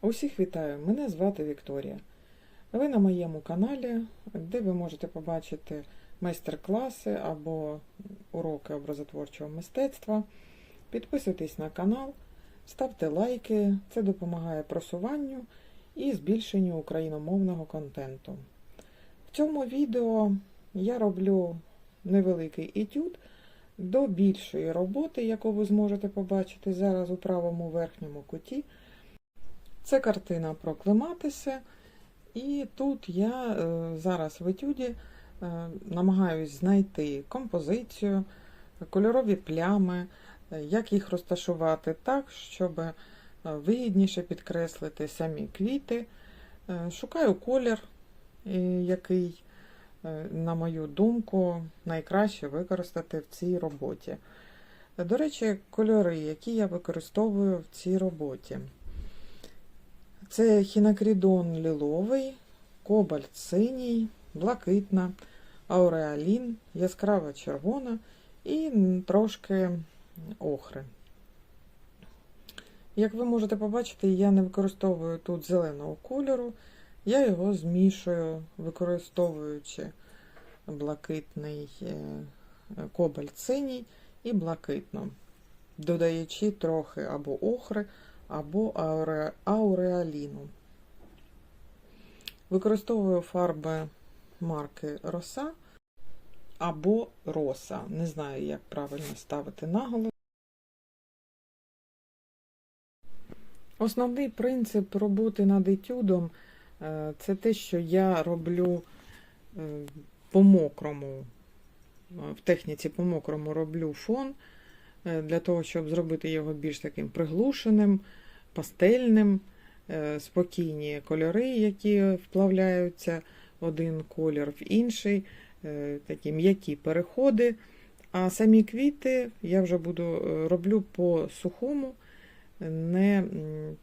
Усіх вітаю! Мене звати Вікторія. Ви на моєму каналі, де ви можете побачити майстер-класи або уроки образотворчого мистецтва. Підписуйтесь на канал, ставте лайки, це допомагає просуванню і збільшенню україномовного контенту. В цьому відео я роблю невеликий етюд до більшої роботи, яку ви зможете побачити зараз у правому верхньому куті. Це картина про клематиси, і тут я е, зараз в етюді е, намагаюсь знайти композицію, кольорові плями, е, як їх розташувати так, щоб вигідніше підкреслити самі квіти. Шукаю колір, який, на мою думку, найкраще використати в цій роботі. До речі, кольори, які я використовую в цій роботі. Це хінакрідон ліловий, кобальт синій, блакитна, ауреалін, яскрава червона і трошки охри. Як ви можете побачити, я не використовую тут зеленого кольору, я його змішую, використовуючи блакитний кобальт синій і блакитну, додаючи трохи або охри, або ауре... ауреаліну. Використовую фарби марки Роса або Роса. Не знаю, як правильно ставити наголос. Основний принцип роботи над етюдом е, це те, що я роблю е, по-мокрому. В техніці по-мокрому роблю фон е, для того, щоб зробити його більш таким приглушеним, пастельним, спокійні кольори, які вплавляються один колір в інший, такі м'які переходи. А самі квіти я вже буду роблю по сухому, не,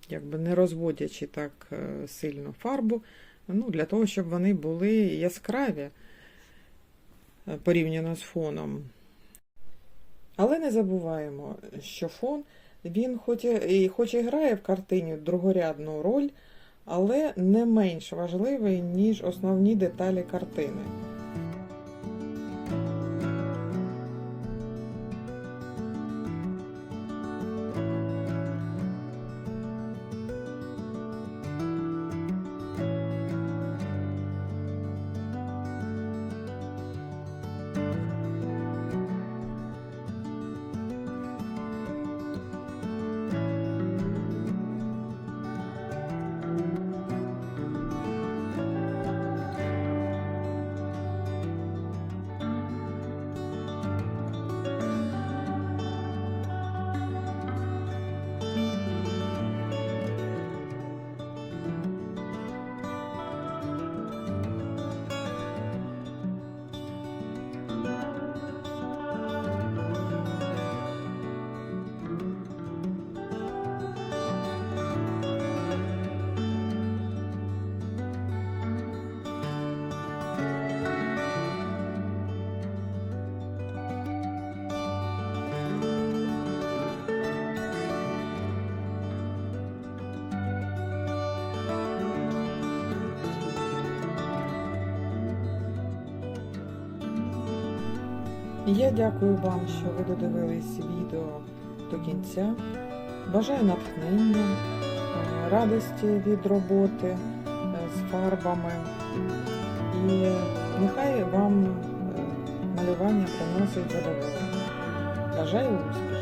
якби не розводячи так сильно фарбу, ну, для того, щоб вони були яскраві порівняно з фоном. Але не забуваємо, що фон він хоч і, хоч і грає в картині другорядну роль, але не менш важливий, ніж основні деталі картини. Я дякую вам, що ви додивились відео до кінця. Бажаю натхнення, е, радості від роботи е, з фарбами. І нехай вам е, малювання приносить задоволення. Бажаю успіху!